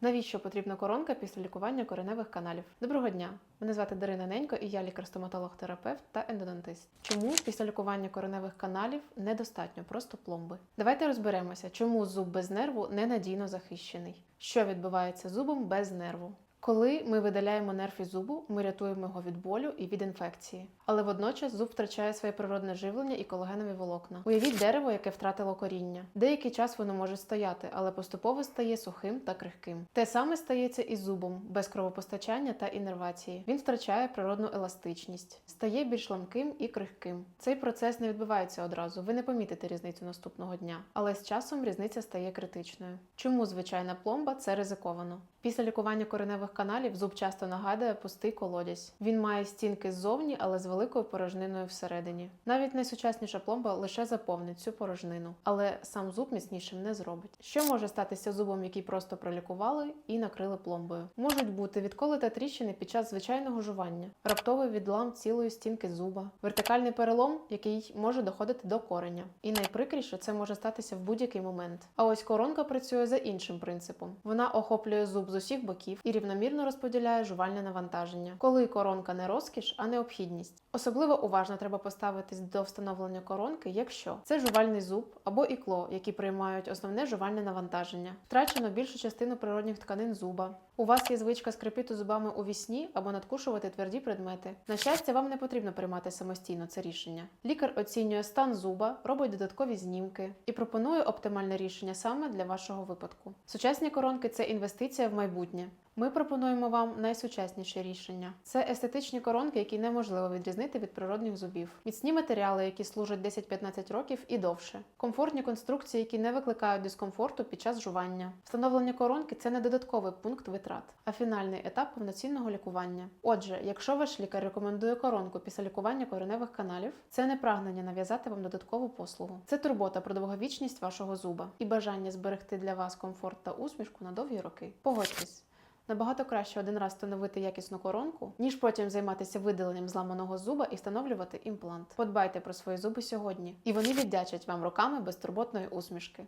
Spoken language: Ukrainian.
Навіщо потрібна коронка після лікування кореневих каналів? Доброго дня! Мене звати Дарина Ненько і я лікар-стоматолог-терапевт та ендодонтист. Чому після лікування кореневих каналів недостатньо просто пломби? Давайте розберемося, чому зуб без нерву ненадійно захищений. Що відбувається зубом без нерву? Коли ми видаляємо нерв із зубу, ми рятуємо його від болю і від інфекції. Але водночас зуб втрачає своє природне живлення і колагенові волокна. Уявіть дерево, яке втратило коріння. Деякий час воно може стояти, але поступово стає сухим та крихким. Те саме стається і зубом, без кровопостачання та іннервації. Він втрачає природну еластичність, стає більш ламким і крихким. Цей процес не відбувається одразу. Ви не помітите різницю наступного дня, але з часом різниця стає критичною. Чому звичайна пломба це ризиковано? Після лікування кореневих каналів зуб часто нагадує пустий колодязь. Він має стінки ззовні, але з великою порожниною всередині. Навіть найсучасніша пломба лише заповнить цю порожнину, але сам зуб міцнішим не зробить. Що може статися зубом, який просто пролікували і накрили пломбою? Можуть бути відколи та тріщини під час звичайного жування, раптовий відлам цілої стінки зуба, вертикальний перелом, який може доходити до кореня. І найприкріше це може статися в будь-який момент. А ось коронка працює за іншим принципом: вона охоплює зуб з усіх боків і рівномірно розподіляє жувальне навантаження, коли коронка не розкіш, а необхідність. Особливо уважно треба поставитись до встановлення коронки, якщо це жувальний зуб або ікло, які приймають основне жувальне навантаження. Втрачено більшу частину природних тканин зуба. У вас є звичка скрипіти зубами у вісні або надкушувати тверді предмети. На щастя, вам не потрібно приймати самостійно це рішення. Лікар оцінює стан зуба, робить додаткові знімки і пропонує оптимальне рішення саме для вашого випадку. Сучасні коронки це інвестиція в майбутнє. Ми пропонуємо вам найсучасніше рішення. Це естетичні коронки, які неможливо відрізнити від природних зубів. Міцні матеріали, які служать 10-15 років і довше. Комфортні конструкції, які не викликають дискомфорту під час жування. Встановлення коронки це не додатковий пункт витрат, а фінальний етап повноцінного лікування. Отже, якщо ваш лікар рекомендує коронку після лікування кореневих каналів, це не прагнення нав'язати вам додаткову послугу. Це турбота про довговічність вашого зуба і бажання зберегти для вас комфорт та усмішку на довгі роки. Погодьтесь. Набагато краще один раз встановити якісну коронку, ніж потім займатися видаленням зламаного зуба і встановлювати імплант. Подбайте про свої зуби сьогодні, і вони віддячать вам роками безтурботної усмішки.